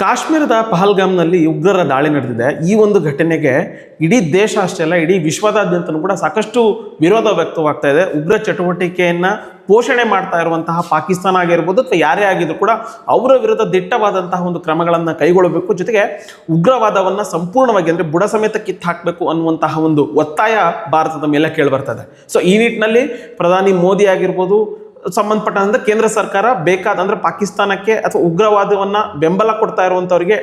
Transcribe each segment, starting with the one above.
ಕಾಶ್ಮೀರದ ಪಹಲ್ಗಾಮ್ನಲ್ಲಿ ಉಗ್ರರ ದಾಳಿ ನಡೆದಿದೆ. ಈ ಒಂದು ಘಟನೆಗೆ ಇಡೀ ದೇಶ ಅಷ್ಟೇ ಅಲ್ಲ, ಇಡೀ ವಿಶ್ವದಾದ್ಯಂತನೂ ಕೂಡ ಸಾಕಷ್ಟು ವಿರೋಧ ವ್ಯಕ್ತವಾಗ್ತಾ ಇದೆ. ಉಗ್ರ ಚಟುವಟಿಕೆಯನ್ನು ಪೋಷಣೆ ಮಾಡ್ತಾ ಇರುವಂತಹ ಪಾಕಿಸ್ತಾನ ಆಗಿರ್ಬೋದು ಅಥವಾ ಯಾರೇ ಆಗಿದ್ರು ಕೂಡ ಅವರ ವಿರುದ್ಧ ದಿಟ್ಟವಾದಂತಹ ಒಂದು ಕ್ರಮಗಳನ್ನು ಕೈಗೊಳ್ಳಬೇಕು. ಜೊತೆಗೆ ಉಗ್ರವಾದವನ್ನು ಸಂಪೂರ್ಣವಾಗಿ ಅಂದರೆ ಬುಡ ಸಮೇತ ಕಿತ್ತು ಹಾಕಬೇಕು ಅನ್ನುವಂತಹ ಒಂದು ಒತ್ತಾಯ ಭಾರತದ ಮೇಲೆ ಕೇಳಿ ಬರ್ತದೆ ಸೊ ಈ ನಿಟ್ಟಿನಲ್ಲಿ ಪ್ರಧಾನಿ ಮೋದಿ ಆಗಿರ್ಬೋದು ಸಂಬಂಧಪಟ್ಟಂತೆ ಕೇಂದ್ರ ಸರ್ಕಾರ ಬೇಕಾದ ಅಂದ್ರೆ ಪಾಕಿಸ್ತಾನಕ್ಕೆ ಅಥವಾ ಉಗ್ರವಾದವನ್ನ ಬೆಂಬಲ ಕೊಡ್ತಾ ಇರುವಂಥವ್ರಿಗೆ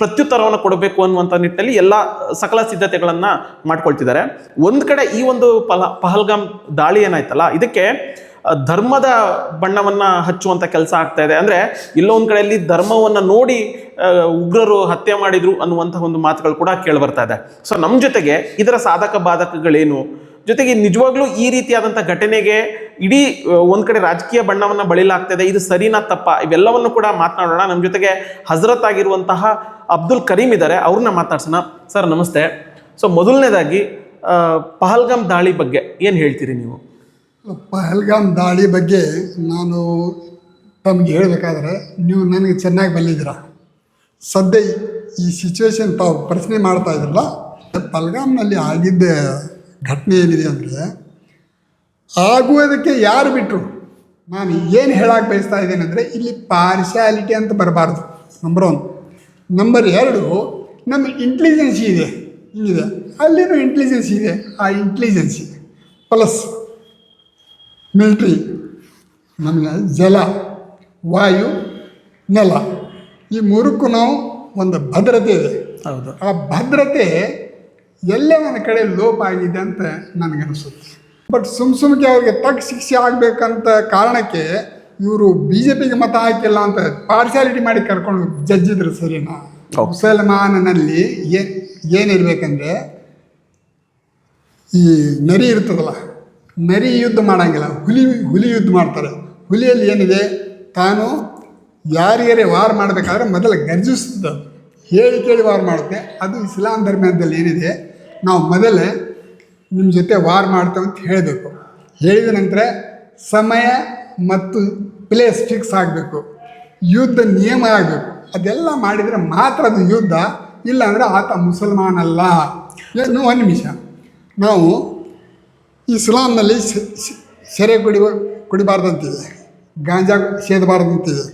ಪ್ರತ್ಯುತ್ತರವನ್ನು ಕೊಡಬೇಕು ಅನ್ನುವಂಥ ನಿಟ್ಟಿನಲ್ಲಿ ಎಲ್ಲ ಸಕಲ ಸಿದ್ಧತೆಗಳನ್ನ ಮಾಡ್ಕೊಳ್ತಿದ್ದಾರೆ. ಒಂದು ಕಡೆ ಈ ಒಂದು ಪಲ, ಪಹಲ್ಗಾಮ್ ದಾಳಿ ಏನಾಯ್ತಲ್ಲ, ಇದಕ್ಕೆ ಧರ್ಮದ ಬಣ್ಣವನ್ನ ಹಚ್ಚುವಂತ ಕೆಲಸ ಆಗ್ತಾ ಇದೆ. ಅಂದ್ರೆ ಇಲ್ಲೊಂದು ಕಡೆಯಲ್ಲಿ ಧರ್ಮವನ್ನ ನೋಡಿ ಉಗ್ರರು ಹತ್ಯೆ ಮಾಡಿದ್ರು ಅನ್ನುವಂಥ ಒಂದು ಮಾತುಗಳು ಕೂಡ ಕೇಳಿ ಬರ್ತಾ ಇದೆ. ಸೊ ನಮ್ಮ ಜೊತೆಗೆ ಇದರ ಸಾಧಕ ಬಾಧಕಗಳೇನು? ಜೊತೆಗೆ ನಿಜವಾಗ್ಲೂ ಈ ರೀತಿಯಾದಂಥ ಘಟನೆಗೆ ಇಡೀ ಒಂದು ಕಡೆ ರಾಜಕೀಯ ಬಣ್ಣವನ್ನ ಬಳಿಲಾಗ್ತದೆ, ಇದು ಸರಿನಾ ತಪ್ಪ? ಇವೆಲ್ಲವನ್ನು ಕೂಡ ಮಾತನಾಡೋಣ. ನಮ್ಮ ಜೊತೆಗೆ ಹಜರತ್ ಆಗಿರುವಂತಹ ಅಬ್ದುಲ್ ಕರೀಂ ಇದ್ದಾರೆ ಅವ್ರನ್ನ ಮಾತಾಡ್ಸೋಣ ಸರ್, ನಮಸ್ತೆ. ಸೊ, ಮೊದಲನೇದಾಗಿ ಪಹಲ್ಗಾಮ್ ದಾಳಿ ಬಗ್ಗೆ ಏನು ಹೇಳ್ತೀರಿ ನೀವು? ಪಹಲ್ಗಾಮ್ ದಾಳಿ ಬಗ್ಗೆ ನಾನು ತಮಗೆ ಹೇಳಬೇಕಾದ್ರೆ, ನೀವು ನನಗೆ ಚೆನ್ನಾಗಿ ಬಂದಿದ್ದೀರ ಸದ್ಯ ಈ ಸಿಚುವೇಶನ್ ತಾವು ಪ್ರಶ್ನೆ ಮಾಡ್ತಾ ಇದ್ರಲ್ಲ, ಪಹಲ್ಗಾಮ್ನಲ್ಲಿ ಆಗಿದ್ದ ಘಟನೆ ಏನಿದೆ ಅಂದರೆ ಆಗುವುದಕ್ಕೆ ಯಾರು ಬಿಟ್ಟರು ನಾನು ಏನು ಹೇಳಕ್ಕೆ ಬಯಸ್ತಾ ಇದ್ದೇನೆ ಅಂದರೆ ಇಲ್ಲಿ ಪಾರ್ಶಾಲಿಟಿ ಅಂತ ಬರಬಾರ್ದು. ನಂಬರ್ ಒನ್ ನಂಬರ್ ಎರಡು ನಮ್ಮ ಇಂಟೆಲಿಜೆನ್ಸಿ ಇದೆ. ಹಿಂಗಿದೆ ಅಲ್ಲಿನೂ ಇಂಟೆಲಿಜೆನ್ಸಿ ಇದೆ. ಆ ಇಂಟೆಲಿಜೆನ್ಸಿ ಪ್ಲಸ್ ಮಿಲ್ಟ್ರಿ ನಮಗೆ ಜಲ ವಾಯು ನೆಲ. ಈ ಮೂರಕ್ಕೂ ನಾವು ಒಂದು ಭದ್ರತೆ ಇದೆ. ಹೌದು. ಆ ಭದ್ರತೆ ಎಲ್ಲೇ ನನ್ನ ಕಡೆ ಲೋಪ ಆಗಿದೆ ಅಂತ ನನಗನ್ನಿಸುತ್ತೆ ಬಟ್ ಸುಮ್ ಸುಮ್ಕೆ ಅವರಿಗೆ ತಕ್ಕ ಶಿಕ್ಷೆ ಆಗಬೇಕಂತ ಕಾರಣಕ್ಕೆ ಇವರು ಬಿ ಜೆ ಪಿಗೆ ಮತ ಹಾಕಿಲ್ಲ ಅಂತ ಪಾರ್ಶಾಲಿಟಿ ಮಾಡಿ ಕರ್ಕೊಂಡು ಜಜ್ಜಿದ್ರು ಸರಿನಾ. ಮುಸಲ್ಮಾನನಲ್ಲಿ ಏನು ಏನಿರ್ಬೇಕಂದ್ರೆ ಈ ನರಿ ಇರ್ತದಲ್ಲ ನರಿ ಯುದ್ಧ ಮಾಡೋಂಗಿಲ್ಲ ಹುಲಿ ಹುಲಿ ಯುದ್ಧ ಮಾಡ್ತಾರೆ. ಹುಲಿಯಲ್ಲಿ ಏನಿದೆ? ತಾನು ಯಾರ್ಯಾರೇ ವಾರ್ ಮಾಡಬೇಕಾದ್ರೆ ಮೊದಲು ಗರ್ಜಿಸ್ತದೆ. ಹೇಳಿ ಕೇಳಿ ವಾರ್ ಮಾಡುತ್ತೆ. ಅದು ಇಸ್ಲಾಂ ಧರ್ಮದಲ್ಲಿ ಏನಿದೆ? ನಾವು ಮೊದಲೇ ನಿಮ್ಮ ಜೊತೆ ವಾರ್ ಮಾಡ್ತೇವೆ ಅಂತ ಹೇಳಬೇಕು. ಹೇಳಿದ ನಂತರ ಸಮಯ ಮತ್ತು ಪ್ಲೇಸ್ ಫಿಕ್ಸ್ ಆಗಬೇಕು. ಯುದ್ಧ ನಿಯಮ ಆಗಬೇಕು. ಅದೆಲ್ಲ ಮಾಡಿದರೆ ಮಾತ್ರ ಅದು ಯುದ್ಧ, ಇಲ್ಲಾಂದರೆ ಆತ ಮುಸಲ್ಮಾನ್ ಅಲ್ಲ ಏನು ಒಂದು ನಿಮಿಷ. ನಾವು ಇಸ್ಲಾಂನಲ್ಲಿ ಸೆರೆ ಕುಡಿ ಕುಡಿಬಾರ್ದಂತಿದೆ. ಗಾಂಜಾ ಸೇದಬಾರ್ದಂತಿದೆ.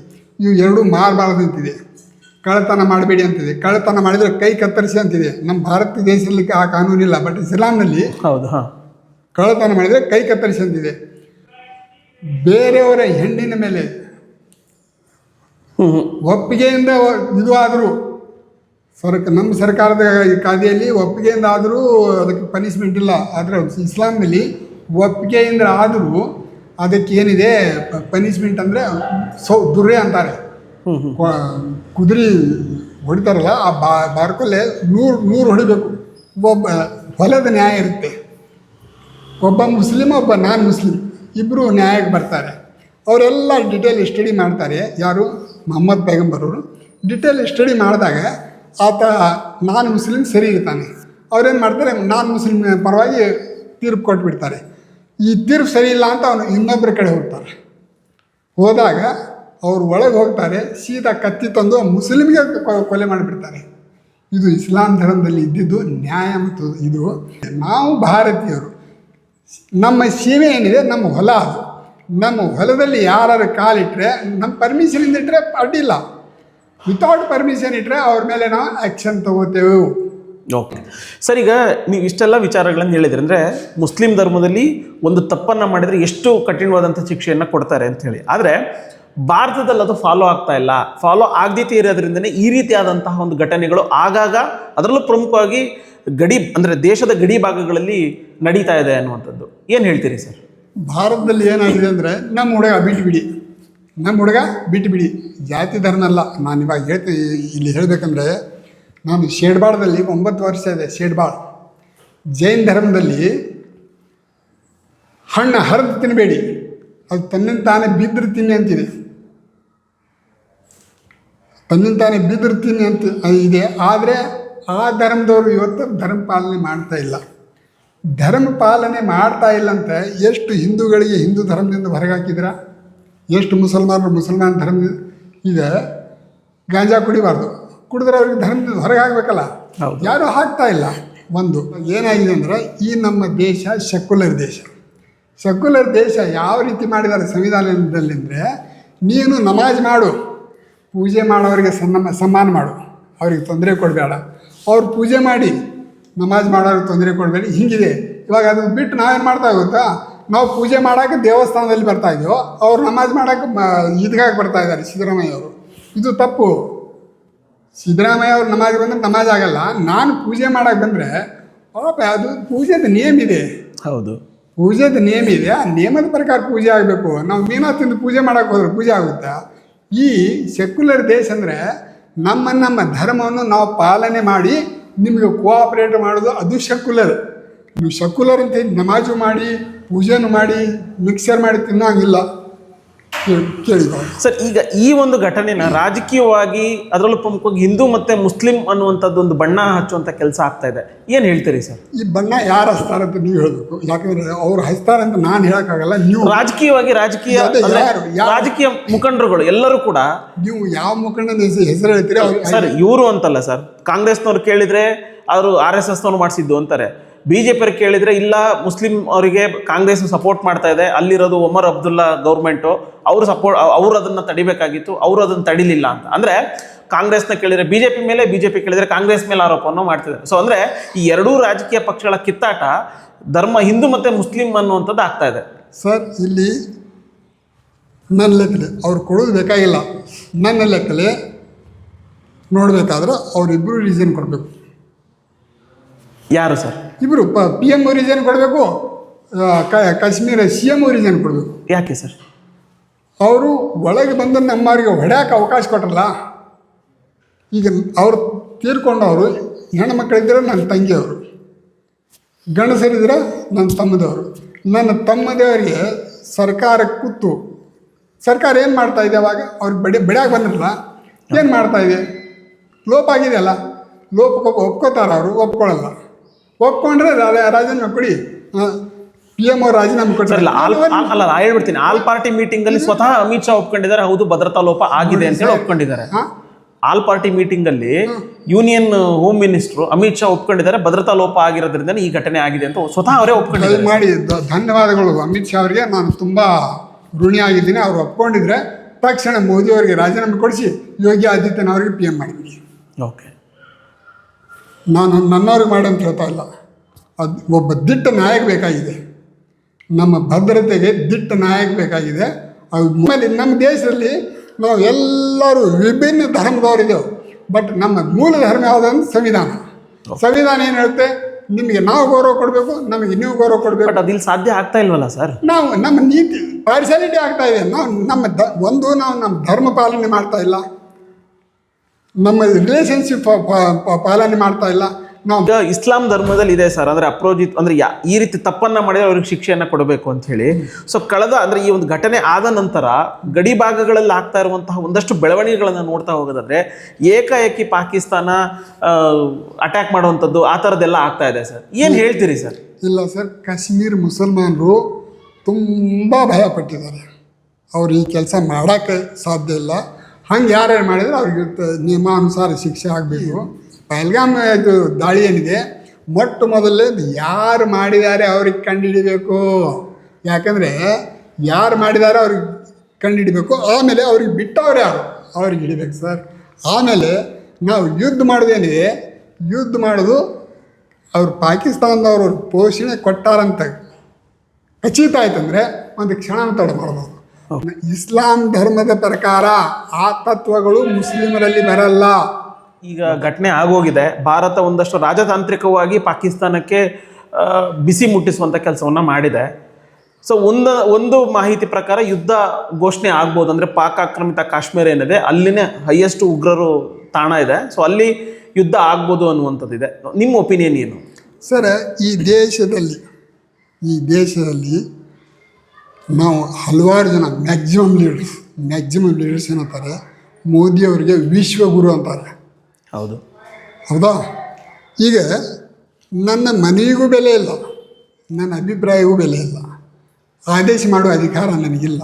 ಇವು ಎರಡೂ ಮಾರಬಾರ್ದಂತಿದೆ. ಕಳ್ಳತನ ಮಾಡಬೇಡಿ ಅಂತಿದೆ. ಕಳ್ಳತನ ಮಾಡಿದರೆ ಕೈ ಕತ್ತರಿಸಿ ಅಂತಿದೆ. ನಮ್ಮ ಭಾರತ ದೇಶದಲ್ಲಿ ಆ ಕಾನೂನಿಲ್ಲ ಬಟ್ ಇಸ್ಲಾಂನಲ್ಲಿ ಹೌದು ಹಾಂ. ಕಳ್ಳತನ ಮಾಡಿದರೆ ಕೈ ಕತ್ತರಿಸಿ ಅಂತಿದೆ. ಬೇರೆಯವರ ಹೆಣ್ಣಿನ ಮೇಲೆ ಒಪ್ಪಿಗೆಯಿಂದ ಇದು ಆದರೂ ಸರ್ಕ ನಮ್ಮ ಸರ್ಕಾರದ ಈ ಕಾಯ್ದೆಯಲ್ಲಿ ಒಪ್ಪಿಗೆಯಿಂದ ಆದರೂ ಅದಕ್ಕೆ ಪನಿಷ್ಮೆಂಟ್ ಇಲ್ಲ. ಆದರೆ ಇಸ್ಲಾಂನಲ್ಲಿ ಒಪ್ಪಿಗೆಯಿಂದ ಆದರೂ ಅದಕ್ಕೆ ಏನಿದೆ? ಪನಿಷ್ಮೆಂಟ್ ಅಂದರೆ ಸೌ ದುರ್ರೆ ಅಂತಾರೆ. ಕುದುರೆ ಹೊಡಿತಾರಲ್ಲ, ಆ ಬಾ ಬಾರ್ಕೊಲ್ಲೇ ನೂರು ನೂರು ಹೊಡಿಬೇಕು. ಒಬ್ಬ, ಹೊಲದ ನ್ಯಾಯ ಇರುತ್ತೆ. ಒಬ್ಬ ಮುಸ್ಲಿಮ್, ಒಬ್ಬ ನಾನ್ ಮುಸ್ಲಿಮ್ ಇಬ್ಬರು ನ್ಯಾಯಕ್ಕೆ ಬರ್ತಾರೆ. ಅವರೆಲ್ಲ ಡಿಟೇಲ್ ಸ್ಟಡಿ ಮಾಡ್ತಾರೆ. ಯಾರು? ಮೊಹಮ್ಮದ್ ಪೈಗಂಬರವರು ಡಿಟೇಲ್ ಸ್ಟಡಿ ಮಾಡಿದಾಗ ಆತ ನಾನ್ ಮುಸ್ಲಿಮ್ ಸರಿ ಇರ್ತಾನೆ. ಅವ್ರೇನು ಮಾಡ್ತಾರೆ? ನಾನ್ ಮುಸ್ಲಿಮ್ ಪರವಾಗಿ ತೀರ್ಪು ಕೊಟ್ಬಿಡ್ತಾರೆ. ಈ ತೀರ್ಪು ಸರಿ ಇಲ್ಲ ಅಂತ ಅವನು ಇನ್ನೊಬ್ಬರ ಕಡೆ ಹೋಗ್ತಾರೆ. ಹೋದಾಗ ಅವ್ರು ಒಳಗೆ ಹೋಗ್ತಾರೆ, ಸೀದಾ ಕತ್ತಿ ತಂದು ಮುಸ್ಲಿಮ್ಗೆ ಕೊಲೆ ಮಾಡಿಬಿಡ್ತಾರೆ. ಇದು ಇಸ್ಲಾಂ ಧರ್ಮದಲ್ಲಿ ಇದ್ದಿದ್ದು ನ್ಯಾಯ ಮತ್ತು ಇದು ನಾವು ಭಾರತೀಯರು. ನಮ್ಮ ಸೀಮೆ ಏನಿದೆ? ನಮ್ಮ ಹೊಲ ಅದು. ನಮ್ಮ ಹೊಲದಲ್ಲಿ ಯಾರು ಕಾಲಿಟ್ಟರೆ ನಮ್ಮ ಪರ್ಮಿಷನಿಂದ ಇಟ್ಟರೆ ಅಡ್ಡಿಲ್ಲ. ವಿತೌಟ್ ಪರ್ಮಿಷನ್ ಇಟ್ಟರೆ ಅವ್ರ ಮೇಲೆ ನಾವು ಆ್ಯಕ್ಷನ್ ತಗೋತೇವೆ. ಓಕೆ ಸರ್, ಈಗ ನೀವು ಇಷ್ಟೆಲ್ಲ ವಿಚಾರಗಳನ್ನು ಹೇಳಿದ್ರಿ. ಅಂದರೆ ಮುಸ್ಲಿಂ ಧರ್ಮದಲ್ಲಿ ಒಂದು ತಪ್ಪನ್ನು ಮಾಡಿದರೆ ಎಷ್ಟು ಕಠಿಣವಾದಂಥ ಶಿಕ್ಷೆಯನ್ನು ಕೊಡ್ತಾರೆ ಅಂತ ಹೇಳಿ. ಆದರೆ ಭಾರತದಲ್ಲಿ ಅದು ಫಾಲೋ ಆಗ್ತಾ ಇಲ್ಲ. ಫಾಲೋ ಆಗದಿತ್ತೇ ಇರೋದ್ರಿಂದನೇ ಈ ರೀತಿಯಾದಂತಹ ಒಂದು ಘಟನೆಗಳು ಆಗಾಗ ಅದರಲ್ಲೂ ಪ್ರಮುಖವಾಗಿ ಗಡಿ ಅಂದರೆ ದೇಶದ ಗಡಿ ಭಾಗಗಳಲ್ಲಿ ನಡೀತಾ ಇದೆ ಅನ್ನುವಂಥದ್ದು. ಏನು ಹೇಳ್ತೀರಿ ಸರ್? ಭಾರತದಲ್ಲಿ ಏನಾಗಿದೆ ಅಂದರೆ ನಮ್ಮ ಹುಡುಗ ಬಿಟ್ಟು ಬಿಡಿ. ನಮ್ಮ ಹುಡುಗ ಬಿಟ್ಟು ಬಿಡಿ. ಜಾತಿ ಧರ್ಮ ಅಲ್ಲ ನಾನು ಇವಾಗ ಹೇಳ್ತೀನಿ ಇಲ್ಲಿ ಹೇಳಬೇಕಂದ್ರೆ ನಾನು ಶೇಡ್ಬಾಳದಲ್ಲಿ ಒಂಬತ್ತು ವರ್ಷ ಇದೆ ಶೇಡ್ಬಾಳ್. ಜೈನ್ ಧರ್ಮದಲ್ಲಿ ಹಣ್ಣು ಹರಿದು ತಿನ್ನಬೇಡಿ ಅದು ತನ್ನಂತಾನೆ ತಾನೇ ಬಿದ್ದರೆ ತಿನ್ನಿ ಅಂತಿದೆ ತನ್ನಿಂದ ತಾನೇ ಬಿದ್ದಿರ್ತೀನಿ ಅಂತ ಇದೆ. ಆದರೆ ಆ ಧರ್ಮದವರು ಇವತ್ತು ಧರ್ಮ ಪಾಲನೆ ಮಾಡ್ತಾ ಇಲ್ಲ. ಧರ್ಮ ಪಾಲನೆ ಮಾಡ್ತಾ ಇಲ್ಲ ಅಂತ ಎಷ್ಟು ಹಿಂದೂಗಳಿಗೆ ಹಿಂದೂ ಧರ್ಮದಿಂದ ಹೊರಗಾಕಿದ್ರ? ಎಷ್ಟು ಮುಸಲ್ಮಾನರು ಮುಸಲ್ಮಾನ ಧರ್ಮ ಇದೆ. ಗಾಂಜಾ ಕುಡಿಬಾರ್ದು. ಕುಡಿದ್ರೆ ಅವ್ರಿಗೆ ಧರ್ಮದಿಂದ ಹೊರಗೆ ಹಾಕಬೇಕಲ್ಲ. ಯಾರೂ ಹಾಕ್ತಾ ಇಲ್ಲ. ಒಂದು ಏನಾಗಿದೆ ಅಂದರೆ ಈ ನಮ್ಮ ದೇಶ ಸೆಕ್ಯುಲರ್ ದೇಶ. ಸೆಕ್ಯುಲರ್ ದೇಶ ಯಾವ ರೀತಿ ಮಾಡಿದ್ದಾರೆ ಸಂವಿಧಾನದಲ್ಲಿ ಅಂದರೆ ನೀನು ನಮಾಜ್ ಮಾಡು. ಪೂಜೆ ಮಾಡೋರಿಗೆ ಸನ್ಮ ಸನ್ಮಾನ ಮಾಡು. ಅವ್ರಿಗೆ ತೊಂದರೆ ಕೊಡಬೇಡ. ಅವ್ರು ಪೂಜೆ ಮಾಡಿ ನಮಾಜ್ ಮಾಡೋರಿಗೆ ತೊಂದರೆ ಕೊಡಬೇಡಿ. ಹಿಂಗಿದೆ. ಇವಾಗ ಅದು ಬಿಟ್ಟು ನಾವೇನು ಮಾಡ್ತಾ ಗೊತ್ತಾ? ನಾವು ಪೂಜೆ ಮಾಡೋಕ್ಕೆ ದೇವಸ್ಥಾನದಲ್ಲಿ ಬರ್ತಾ ಇದ್ದೀವೋ ಅವ್ರು ನಮಾಜ್ ಮಾಡೋಕ್ಕೆ ಈದ್ಗಾಗ ಬರ್ತಾ ಇದ್ದಾರೆ ಸಿದ್ದರಾಮಯ್ಯ ಅವರು. ಇದು ತಪ್ಪು. ಸಿದ್ದರಾಮಯ್ಯ ಅವ್ರು ನಮಾಜ್ ಬಂದರೆ ನಮಾಜ್ ಆಗಲ್ಲ. ನಾನು ಪೂಜೆ ಮಾಡೋಕೆ ಬಂದರೆ ಪಾಪ ಅದು ಪೂಜೆದ ನೇಮ್ ಇದೆ. ಹೌದು. ಪೂಜೆದ ನೇಮ್ ಇದೆ. ಆ ನೇಮದ ಪ್ರಕಾರ ಪೂಜೆ ಆಗಬೇಕು. ನಾವು ಮೀನಾ ತಿಂದು ಪೂಜೆ ಮಾಡೋಕೆ ಹೋದ್ರೆ ಪೂಜೆ ಆಗುತ್ತಾ? ಈ ಸೆಕ್ಯುಲರ್ ದೇಶ ಅಂದರೆ ನಮ್ಮ ನಮ್ಮ ಧರ್ಮವನ್ನು ನಾವು ಪಾಲನೆ ಮಾಡಿ ನಿಮಗೆ ಕೋಆಪರೇಟ್ ಮಾಡೋದು ಅದು ಸೆಕ್ಯುಲರ್ ನೀವು ಸೆಕ್ಯುಲರ್ ಅಂತ ನಮಾಜು ಮಾಡಿ, ಪೂಜೆನೂ ಮಾಡಿ ಮಿಕ್ಸರ್ ಮಾಡಿ ತಿನ್ನೋಂಗಿಲ್ಲ. ಕೇಳಿದ್ದಾರೆ ಸರ್ ಈಗ ಈ ಒಂದು ಘಟನೆನ ರಾಜಕೀಯವಾಗಿ ಅದರಲ್ಲೂ ಪ್ರಮುಖವಾಗಿ ಹಿಂದೂ ಮತ್ತೆ ಮುಸ್ಲಿಂ ಅನ್ನುವಂಥದ್ದು ಒಂದು ಬಣ್ಣ ಹಚ್ಚುವಂಥ ಕೆಲಸ ಆಗ್ತಾ ಇದೆ. ಏನು ಹೇಳ್ತೀರಿ ಸರ್? ಈ ಬಣ್ಣ ಯಾರು ಹಚ್ತಾರೆ ಅಂತ ನೀವು ಹೇಳಬೇಕು. ಯಾಕಂದ್ರೆ ಅವ್ರು ಹಚ್ತಾರೆ ಅಂತ ನಾನು ಹೇಳೋಕ್ಕಾಗಲ್ಲ ನೀವು ರಾಜಕೀಯವಾಗಿ ರಾಜಕೀಯ? ರಾಜಕೀಯ ಮುಖಂಡರುಗಳು ಎಲ್ಲರೂ ಕೂಡ ನೀವು ಯಾವ ಮುಖಂಡ ಹೆಸರು ಹೆಸರು ಹೇಳ್ತೀರಿ? ಸರ್ ಇವರು ಅಂತಲ್ಲ ಸರ್. ಕಾಂಗ್ರೆಸ್ನವ್ರು ಕೇಳಿದ್ರೆ ಅವರು ಆರ್ ಎಸ್ ಎಸ್ನವ್ರು ಮಾಡಿಸಿದ್ದು ಅಂತಾರೆ. ಬಿಜೆಪಿ ಕೇಳಿದರೆ, ಇಲ್ಲ, ಮುಸ್ಲಿಂ ಅವರಿಗೆ ಕಾಂಗ್ರೆಸ್ ಸಪೋರ್ಟ್ ಮಾಡ್ತಾ ಇದೆ, ಅಲ್ಲಿರೋದು ಒಮರ್ ಅಬ್ದುಲ್ಲಾ ಗೌರ್ಮೆಂಟು ಅವರು ಸಪೋರ್ಟ್ ಅವರು ಅದನ್ನು ತಡಿಬೇಕಾಗಿತ್ತು, ಅವರು ಅದನ್ನು ತಡಿಲಿಲ್ಲ ಅಂತ. ಅಂದರೆ, ಕಾಂಗ್ರೆಸ್ನ ಕೇಳಿದರೆ ಬಿ ಜೆ ಪಿ ಮೇಲೆ ಬಿ ಜೆ ಪಿ ಕೇಳಿದರೆ ಕಾಂಗ್ರೆಸ್ ಮೇಲೆ ಆರೋಪವನ್ನು ಮಾಡ್ತಿದ್ದಾರೆ. ಸೊ ಅಂದರೆ, ಈ ಎರಡೂ ರಾಜಕೀಯ ಪಕ್ಷಗಳ ಕಿತ್ತಾಟ ಧರ್ಮ ಹಿಂದೂ ಮತ್ತೆ ಮುಸ್ಲಿಂ ಅನ್ನುವಂಥದ್ದು ಆಗ್ತಾ ಇದೆ. ಸರ್ ಇಲ್ಲಿ ನನ್ನ ಲೆಕ್ಕಲೆ ಅವ್ರು ಕೊಡೋದು ಬೇಕಾಗಿಲ್ಲ. ನನ್ನ ಲೆಕ್ಕಲೆ ನೋಡಬೇಕಾದ್ರೆ ಅವರಿಬ್ಬರು ರೀಸನ್ ಕೊಡಬೇಕು. ಯಾರು ಸರ್? ಇಬ್ಬರು ಪ ಪಿ ಎಂ ರೀಸನ್ ಕೊಡಬೇಕು ಕಾಶ್ಮೀರ ಸಿ ಎಂ ರೀಸನ್ ಕೊಡಬೇಕು. ಯಾಕೆ ಸರ್? ಅವರು ಒಳಗೆ ಬಂದ ನಮ್ಮವರಿಗೆ ಹೊಡ್ಯಾಕೆ ಅವಕಾಶ ಕೊಟ್ರಲ್ಲ ಈಗ ಅವ್ರು ತೀರ್ಕೊಂಡವರು ಹೆಣ್ಣು ಮಕ್ಕಳಿದ್ರೆ ನನ್ನ ತಂಗಿಯವರು ಗಂಡಸರಿದ್ರೆ ನನ್ನ ತಮ್ಮದವರು. ನನ್ನ ತಮ್ಮದವರಿಗೆ ಸರ್ಕಾರ ಕೂತು ಸರ್ಕಾರ ಏನು ಮಾಡ್ತಾ ಇದೆ ಅವಾಗ? ಅವ್ರಿಗೆ ಬಡಿ ಬಡಿಯಾಗಿ ಬಂದಿರಲ್ಲ ಏನು ಮಾಡ್ತಾ ಇದೆ? ಲೋಪ ಆಗಿದೆಯಲ್ಲ ಲೋಪ ಒಪ್ಕೋತಾರ ಅವರು ಒಪ್ಕೊಳ್ಳಲ್ಲ ಒಪ್ಕೊಂಡ್ರೆ ರಾಜೀನಾಮೆ ಕೊಡಿ. ಪಿ ಎಂ ಅವ್ರು ರಾಜೀನಾಮೆ ಸರ್ ಕೊಡ್ತಾರೆ ಇಲ್ಲ ಆಲ್ ಆಲ್- ಅಲ್ಲ ನಾ ಹೇಳ್ಬಿಡ್ತೀನಿ. ಆಲ್ ಪಾರ್ಟಿ ಮೀಟಿಂಗ್ ಅಲ್ಲಿ ಸ್ವತಃ ಅಮಿತ್ ಶಾ ಒಪ್ಕೊಂಡಿದ್ದಾರೆ ಹೌದು ಭದ್ರತಾ ಲೋಪ ಆಗಿದೆ ಅಂತ ಹೇಳಿ ಒಪ್ಕೊಂಡಿದ್ದಾರೆ. ಆಲ್ ಪಾರ್ಟಿ ಮೀಟಿಂಗ್ ಅಲ್ಲಿ union home minister Amit Shah ಒಪ್ಕೊಂಡಿದ್ದಾರೆ ಭದ್ರತಾ ಲೋಪ ಆಗಿರೋದ್ರಿಂದ ಈ ಘಟನೆ ಆಗಿದೆ ಅಂತ ಸ್ವತಃ ಅವರೇ ಒಪ್ಕೊಂಡಿದ್ದಾರೆ. ಮಾಡಿ ಧನ್ಯವಾದಗಳು. ಅಮಿತ್ ಶಾ ಅವರಿಗೆ ನಾನು ತುಂಬ ಋಣಿಯಾಗಿದ್ದೀನಿ. ಅವ್ರು ಒಪ್ಕೊಂಡಿದ್ರೆ ತಕ್ಷಣ ಮೋದಿ ಅವರಿಗೆ ರಾಜೀನಾಮೆ ಕೊಡಿಸಿ ಯೋಗಿ ಆದಿತ್ಯನಾಥ್ ಅವರಿಗೆ ಪಿ ಎಂ ಮಾಡಿದ್ದೀನಿ ಓಕೆ. ನಾನು ನನ್ನವ್ರಿಗೆ ಮಾಡಿ ಅಂತ ಹೇಳ್ತಾ ಇಲ್ಲ. ಅದು ಒಬ್ಬ ದಿಟ್ಟ ನಾಯಕ ಬೇಕಾಗಿದೆ. ನಮ್ಮ ಭದ್ರತೆಗೆ ದಿಟ್ಟ ನಾಯಕ ಬೇಕಾಗಿದೆ. ಅದು ಆಮೇಲೆ ನಮ್ಮ ದೇಶದಲ್ಲಿ ನಾವು ಎಲ್ಲರೂ ವಿಭಿನ್ನ ಧರ್ಮದವರಿದ್ದೇವೆ. ಬಟ್ ನಮ್ಮ ಮೂಲ ಧರ್ಮ ಯಾವುದಂದ್ರೆ ಸಂವಿಧಾನ. ಸಂವಿಧಾನ ಏನು ಹೇಳುತ್ತೆ? ನಿಮಗೆ ನಾವು ಗೌರವ ಕೊಡಬೇಕು ನಮಗೆ ನೀವು ಗೌರವ ಕೊಡಬೇಕು. ಬಟ್ ಅದಿಲ್ಲಿ ಸಾಧ್ಯ ಆಗ್ತಾ ಇಲ್ವಲ್ಲ ಸರ್ ನಾವು ನಮ್ಮ ನೀತಿ ಪಾರ್ಶಾಲಿಟಿ ಆಗ್ತಾ ಇದೆ. ನಾವು ನಮ್ಮ ದ ಒಂದು ನಾವು ನಮ್ಮ ಧರ್ಮ ಪಾಲನೆ ಮಾಡ್ತಾ ಇಲ್ಲ. ನಮ್ಮ ರಿಲೇಷನ್ಶಿಪ್ ಪಾಲನೆ ಮಾಡ್ತಾ ಇಲ್ಲ. ನಾವು ಇಸ್ಲಾಂ ಧರ್ಮದಲ್ಲಿ ಇದೆ ಸರ್ ಅಂದ್ರೆ ಅಪ್ರೋಜಿತ್ ಅಂದ್ರೆ ಯಾ- ಈ ರೀತಿ ತಪ್ಪನ್ನ ಮಾಡಿದರೆ ಅವ್ರಿಗೆ ಶಿಕ್ಷೆಯನ್ನ ಕೊಡಬೇಕು ಅಂತ ಹೇಳಿ. ಸೊ ಕಳೆದ ಅಂದ್ರೆ ಈ ಒಂದು ಘಟನೆ ಆದ ನಂತರ ಗಡಿ ಭಾಗಗಳಲ್ಲಿ ಆಗ್ತಾ ಇರುವಂತಹ ಒಂದಷ್ಟು ಬೆಳವಣಿಗೆಗಳನ್ನ ನೋಡ್ತಾ ಹೋಗೋದಾದ್ರೆ ಏಕಾಏಕಿ ಪಾಕಿಸ್ತಾನ ಅಟ್ಯಾಕ್ ಮಾಡುವಂಥದ್ದು ಆ ಥರದ್ದೆಲ್ಲ ಆಗ್ತಾ ಇದೆ ಸರ್. ಏನು ಹೇಳ್ತೀರಿ ಸರ್? ಇಲ್ಲ ಸರ್ ಕಾಶ್ಮೀರ್ ಮುಸಲ್ಮಾನರು ತುಂಬ ಭಯಪಟ್ಟಿದ್ದಾರೆ. ಅವ್ರು ಈ ಕೆಲಸ ಮಾಡೋಕ್ಕೆ ಸಾಧ್ಯ ಇಲ್ಲ. ಹಂಗೆ ಯಾರ್ಯಾರು ಮಾಡಿದ್ರೆ ಅವ್ರಿಗೆ ನಿಯಮಾನುಸಾರ ಶಿಕ್ಷೆ ಆಗಬೇಕು. ಪಹಲ್ಗಾಮ್ ಇದು ದಾಳಿ ಏನಿದೆ, ಮೊಟ್ಟ ಮೊದಲೇ ಯಾರು ಮಾಡಿದ್ದಾರೆ ಅವ್ರಿಗೆ ಕಂಡುಹಿಡಿಬೇಕು ಯಾಕಂದರೆ ಯಾರು ಮಾಡಿದ್ದಾರೆ ಅವ್ರಿಗೆ ಕಂಡುಹಿಡಿಬೇಕು ಆಮೇಲೆ ಅವ್ರಿಗೆ ಬಿಟ್ಟವ್ರು ಯಾರು? ಅವ್ರಿಗೆ ಹಿಡಿಬೇಕು ಸರ್. ಆಮೇಲೆ ನಾವು ಯುದ್ಧ ಮಾಡೋದೇನಿದೆ ಯುದ್ಧ ಮಾಡೋದು ಅವ್ರು ಪಾಕಿಸ್ತಾನದವ್ರು ಪೋಷಣೆ ಕೊಟ್ಟಾರಂತ ಖಚಿತ ಆಯ್ತಂದರೆ ಒಂದು ಕ್ಷಣ ತಡ ಮಾಡ್ಬೋದು ಇಸ್ಲಾಂ ಧರ್ಮದ ಪ್ರಕಾರ ಆ ತತ್ವಗಳು ಮುಸ್ಲಿಮರಲ್ಲಿ ಬರಲ್ಲ. ಈಗ ಘಟನೆ ಆಗೋಗಿದೆ. ಭಾರತ ಒಂದಷ್ಟು ರಾಜತಾಂತ್ರಿಕವಾಗಿ ಪಾಕಿಸ್ತಾನಕ್ಕೆ ಬಿಸಿ ಮುಟ್ಟಿಸುವಂಥ ಕೆಲಸವನ್ನ ಮಾಡಿದೆ. ಸೊ ಒಂದು ಒಂದು ಮಾಹಿತಿ ಪ್ರಕಾರ ಯುದ್ಧ ಘೋಷಣೆ ಆಗ್ಬೋದು. ಅಂದರೆ ಪಾಕ್ ಆಕ್ರಮಿತ ಕಾಶ್ಮೀರ ಏನಿದೆ ಅಲ್ಲಿನೇ ಹೈಯೆಸ್ಟ್ ಉಗ್ರರು ತಾಣ ಇದೆ. ಸೊ ಅಲ್ಲಿ ಯುದ್ಧ ಆಗ್ಬೋದು ಅನ್ನುವಂಥದ್ದಿದೆ. ನಿಮ್ಮ ಒಪಿನಿಯನ್ ಏನು? ಸರ್ ಈ ದೇಶದಲ್ಲಿ ಈ ದೇಶದಲ್ಲಿ ನಾವು ಹಲವಾರು ಜನ ಮ್ಯಾಕ್ಸಿಮಮ್ ಲೀಡರ್ಸ್ ಮ್ಯಾಕ್ಸಿಮಮ್ ಲೀಡರ್ಸ್ ಏನಂತಾರೆ ಮೋದಿಯವರಿಗೆ ವಿಶ್ವಗುರು ಅಂತಾರೆ. ಹೌದು. ಹೌದಾ? ಈಗ ನನ್ನ ಮನೆಗೂ ಬೆಲೆ ಇಲ್ಲ ನನ್ನ ಅಭಿಪ್ರಾಯವೂ ಬೆಲೆ ಇಲ್ಲ ಆದೇಶ ಮಾಡುವ ಅಧಿಕಾರ ನನಗಿಲ್ಲ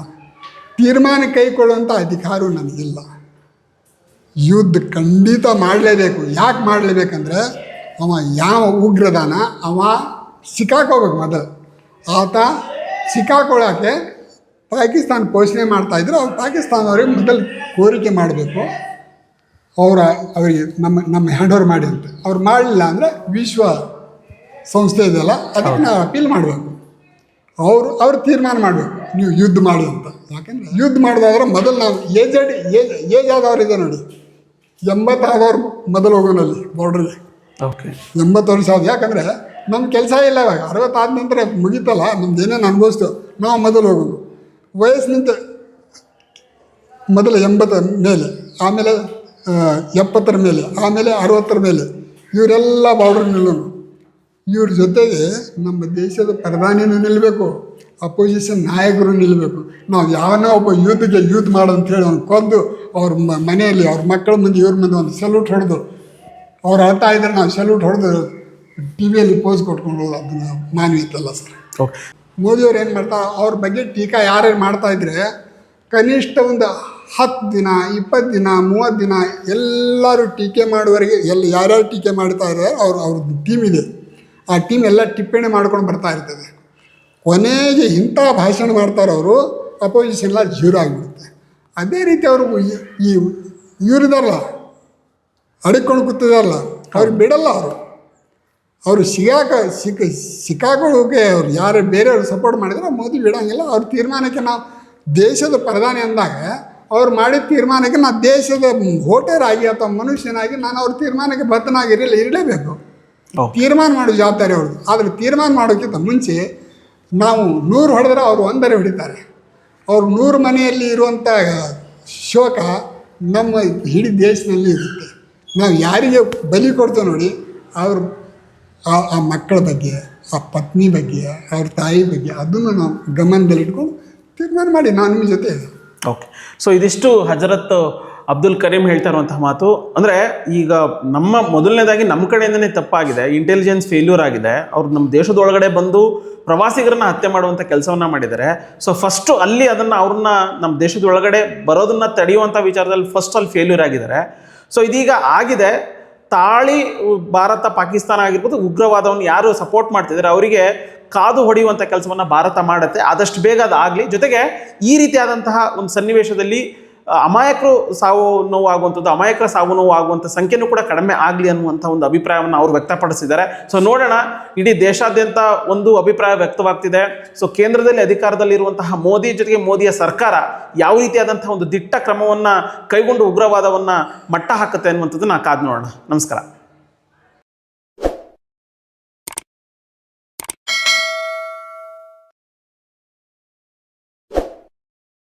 ತೀರ್ಮಾನ ಕೈಕೊಳ್ಳುವಂಥ ಅಧಿಕಾರವೂ ನನಗಿಲ್ಲ. ಯುದ್ಧ ಖಂಡಿತ ಮಾಡಲೇಬೇಕು. ಯಾಕೆ ಮಾಡಲೇಬೇಕಂದ್ರೆ ಅವ ಯಾವ ಉಗ್ರದಾನ ಅವ ಸಿಕ್ಕಾಕೋಬೇಕು ಮೊದಲು. ಆತ ಸಿಕ್ಕಾಕೊಳ್ಳೋಕ್ಕೆ ಪಾಕಿಸ್ತಾನ ಪೋಷಣೆ ಮಾಡ್ತಾಯಿದ್ರು ಅವ್ರು ಪಾಕಿಸ್ತಾನವ್ರಿಗೆ ಮೊದಲು ಕೋರಿಕೆ ಮಾಡಬೇಕು. ಅವರ ಅವರಿಗೆ ನಮ್ಮ ನಮ್ಮ ಹ್ಯಾಂಡ್ ಓವರ್ ಮಾಡಿ ಅಂತ ಅವ್ರು ಮಾಡಲಿಲ್ಲ ಅಂದರೆ ವಿಶ್ವ ಸಂಸ್ಥೆ ಇದೆಯಲ್ಲ ಅದಕ್ಕೆ ನಾವು ಅಪೀಲ್ ಮಾಡಬೇಕು. ಅವರು ಅವ್ರು ತೀರ್ಮಾನ ಮಾಡಬೇಕು. ನೀವು ಯುದ್ಧ ಮಾಡಿ ಅಂತ. ಯಾಕಂದರೆ ಯುದ್ಧ ಮಾಡೋದಾದ್ರೆ ಮೊದಲು ನಾವು ಏಜೆಡ್ ಏಜ್ ಏಜ್ ಆದವ್ರು ಇದೆ ನೋಡಿ. ಎಂಬತ್ತಾದವ್ರು ಮೊದಲು ಹೋಗೋನಲ್ಲಿ ಬಾರ್ಡ್ರಿಗೆ ಓಕೆ ಎಂಬತ್ತು ವರ್ಷ ಆದ ಯಾಕಂದರೆ ನಮ್ಮ ಕೆಲಸ ಇಲ್ಲ ಇವಾಗ. ಅರವತ್ತಾದ ನಂತರ ಮುಗೀತಲ್ಲ, ನಮ್ದು ಏನೇನು ಅನುಭವಿಸ್ತು, ನಾವು ಮೊದಲು ಹೋಗೋದು. ವಯಸ್ಸಿನಿಂದ ಮೊದಲು ಎಂಬತ್ತರ ಮೇಲೆ, ಆಮೇಲೆ ಎಪ್ಪತ್ತರ ಮೇಲೆ, ಆಮೇಲೆ ಅರವತ್ತರ ಮೇಲೆ, ಇವರೆಲ್ಲ ಬಾರ್ಡರ್ ನಿಲ್ಲೋನು ಇವ್ರ ಜೊತೆಗೆ ನಮ್ಮ ದೇಶದ ಪ್ರಧಾನಿನೂ ನಿಲ್ಲಬೇಕು ಅಪೋಸಿಷನ್ ನಾಯಕರು ನಿಲ್ಲಬೇಕು ನಾವು ಯಾವನೋ ಒಬ್ಬ ಯೂತ್ಗೆ ಯೂತ್ ಹೇಳಿ ಅವ್ನು ಕೊಂದು ಅವ್ರ ಮನೆಯಲ್ಲಿ ಅವ್ರ ಮಕ್ಕಳ ಮುಂದೆ, ಇವ್ರ ಮುಂದೆ ಒಂದು ಸಲ್ಯೂಟ್ ಹೊಡೆದು, ಅವ್ರು ಅಳ್ತಾ ಇದ್ರೆ ನಾವು ಸಲ್ಯೂಟ್ ಹೊಡೆದು ಟಿ ವಿಯಲ್ಲಿ ಪೋಸ್ ಕೊಟ್ಕೊಂಡು ಅದನ್ನ ಮಾನ್ಯ ಇತ್ತಲ್ಲ ಸರ್ ಓಕೆ ಮೋದಿಯವ್ರು ಏನು ಮಾಡ್ತಾ ಅವ್ರ ಬಗ್ಗೆ ಟೀಕಾ ಯಾರ್ಯಾರು ಮಾಡ್ತಾ ಇದ್ರೆ ಕನಿಷ್ಠ ಒಂದು ಹತ್ತು ದಿನ ಇಪ್ಪತ್ತು ದಿನ ಮೂವತ್ತು ದಿನ ಎಲ್ಲರೂ ಟೀಕೆ ಮಾಡುವವರೆಗೆ ಎಲ್ಲಿ ಯಾರ್ಯಾರು ಟೀಕೆ ಮಾಡ್ತಾ ಇದ್ದಾರೆ ಅವ್ರ ಅವ್ರದ್ದು ಟೀಮ್ ಇದೆ. ಆ ಟೀಮ್ ಎಲ್ಲ ಟಿಪ್ಪಣಿ ಮಾಡ್ಕೊಂಡು ಬರ್ತಾ ಇರ್ತದೆ. ಕೊನೆಗೆ ಇಂಥ ಭಾಷಣ ಮಾಡ್ತಾರೆ ಅವರು ಅಪೋಸಿಷನ್ ಎಲ್ಲ ಜೀರೋ ಆಗಿಬಿಡುತ್ತೆ. ಅದೇ ರೀತಿ ಅವರು ಈ- ಈ ಇವರಿದಾರಲ್ಲ ಅಡಿಕೊಂಡು ಕೂತಿದಾರಲ್ಲ ಅವ್ರಿಗೆ ಬಿಡಲ್ಲ ಅವರು. ಅವರು ಸಿಗಾಕ ಸಿಕ್ಕ ಸಿಕ್ಕಾಕೊಳ್ಳೋಕೆ ಅವ್ರು ಯಾರು ಬೇರೆಯವ್ರು ಸಪೋರ್ಟ್ ಮಾಡಿದ್ರೆ ಮೋದಿ ಬಿಡೋಂಗಿಲ್ಲ. ಅವ್ರ ತೀರ್ಮಾನಕ್ಕೆ ನಾವು ದೇಶದ ಪ್ರಧಾನಿ ಅಂದಾಗ ಅವ್ರು ಮಾಡಿದ ತೀರ್ಮಾನಕ್ಕೆ ನಾನು ದೇಶದ ವೋಟರ್ ಆಗಿ ಅಥವಾ ಮನುಷ್ಯನಾಗಿ ನಾನು ಅವ್ರ ತೀರ್ಮಾನಕ್ಕೆ ಬದ್ಧನಾಗಿರಲಿಲ್ಲ ಇರಲೇಬೇಕು. ತೀರ್ಮಾನ ಮಾಡೋ ಜವಾಬ್ದಾರಿ ಅವ್ರದ್ದು. ಆದರೆ ತೀರ್ಮಾನ ಮಾಡೋಕ್ಕಿಂತ ಮುಂಚೆ ನಾವು ನೂರು ಹೊಡೆದ್ರೆ ಅವರು ಒಂದರೆ ಹೊಡಿತಾರೆ. ಅವ್ರು ನೂರು ಮನೆಯಲ್ಲಿ ಇರುವಂಥ ಶೋಕ ನಮ್ಮ ಇಡೀ ದೇಶದಲ್ಲಿ ಇರುತ್ತೆ. ನಾವು ಯಾರಿಗೆ ಬಲಿ ಕೊಡ್ತೇವೆ ನೋಡಿ ಅವರು ಆ ಆ ಮಕ್ಕಳ ಬಗ್ಗೆ, ಆ ಪತ್ನಿ ಬಗ್ಗೆ, ಅವ್ರ ತಾಯಿ ಬಗ್ಗೆ ಅದನ್ನು ನಾವು ಗಮನದಲ್ಲಿಟ್ಕೊಂಡು ತೀರ್ಮಾನ ಮಾಡಿ, ನಾನು ನಿಮ್ಮ ಜೊತೆ ಓಕೆ ಸೊ ಇದಿಷ್ಟು ಹಜರತ್ ಅಬ್ದುಲ್ ಕರೀಂ ಹೇಳ್ತಾ ಇರುವಂತಹ ಮಾತು. ಅಂದರೆ ಈಗ ನಮ್ಮ ಮೊದಲನೇದಾಗಿ ನಮ್ಮ ಕಡೆಯಿಂದನೇ ತಪ್ಪಾಗಿದೆ. ಇಂಟೆಲಿಜೆನ್ಸ್ ಫೇಲ್ಯೂರ್ ಆಗಿದೆ. ಅವ್ರು ನಮ್ಮ ದೇಶದೊಳಗಡೆ ಬಂದು ಪ್ರವಾಸಿಗರನ್ನ ಹತ್ಯೆ ಮಾಡುವಂಥ ಕೆಲಸವನ್ನ ಮಾಡಿದ್ದಾರೆ. ಸೊ ಫಸ್ಟು ಅಲ್ಲಿ ಅದನ್ನು ಅವ್ರನ್ನ ನಮ್ಮ ದೇಶದೊಳಗಡೆ ಬರೋದನ್ನ ತಡೆಯುವಂಥ ವಿಚಾರದಲ್ಲಿ ಫಸ್ಟ್ ಅಲ್ಲಿ ಫೇಲ್ಯೂರ್ ಆಗಿದ್ದಾರೆ. ಸೊ ಇದೀಗ ಆಗಿದೆ. ತಾಳಿ ಭಾರತ ಪಾಕಿಸ್ತಾನ ಆಗಿರ್ಬೋದು, ಉಗ್ರವಾದವನ್ನು ಯಾರು ಸಪೋರ್ಟ್ ಮಾಡ್ತಿದ್ದಾರೆ, ಅವರಿಗೆ ಕಾದು ಹೊಡೆಯುವಂಥ ಕೆಲಸವನ್ನು ಭಾರತ ಮಾಡುತ್ತೆ. ಆದಷ್ಟು ಬೇಗ ಅದು ಆಗಲಿ ಜೊತೆಗೆ ಈ ರೀತಿಯಾದಂತಹ ಒಂದು ಸನ್ನಿವೇಶದಲ್ಲಿ ಅಮಾಯಕರು ಸಾವು ನೋವು ಆಗುವಂಥದ್ದು ಅಮಾಯಕರ ಸಾವು ನೋವು ಆಗುವಂಥ ಸಂಖ್ಯೆನೂ ಕೂಡ ಕಡಿಮೆ ಆಗಲಿ ಅನ್ನುವಂಥ ಒಂದು ಅಭಿಪ್ರಾಯವನ್ನು ಅವರು ವ್ಯಕ್ತಪಡಿಸಿದ್ದಾರೆ. ಸೊ ನೋಡೋಣ, ಇಡೀ ದೇಶಾದ್ಯಂತ ಒಂದು ಅಭಿಪ್ರಾಯ ವ್ಯಕ್ತವಾಗ್ತಿದೆ. ಸೊ ಕೇಂದ್ರದಲ್ಲಿ ಅಧಿಕಾರದಲ್ಲಿರುವಂತಹ ಮೋದಿ ಜೊತೆಗೆ ಮೋದಿಯ ಸರ್ಕಾರ ಯಾವ ರೀತಿಯಾದಂತಹ ಒಂದು ದಿಟ್ಟ ಕ್ರಮವನ್ನು ಕೈಗೊಂಡು ಉಗ್ರವಾದವನ್ನು ಮಟ್ಟ ಹಾಕುತ್ತೆ ಅನ್ನುವಂಥದ್ದು ನಾ ಕಾದು ನೋಡೋಣ. ನಮಸ್ಕಾರ.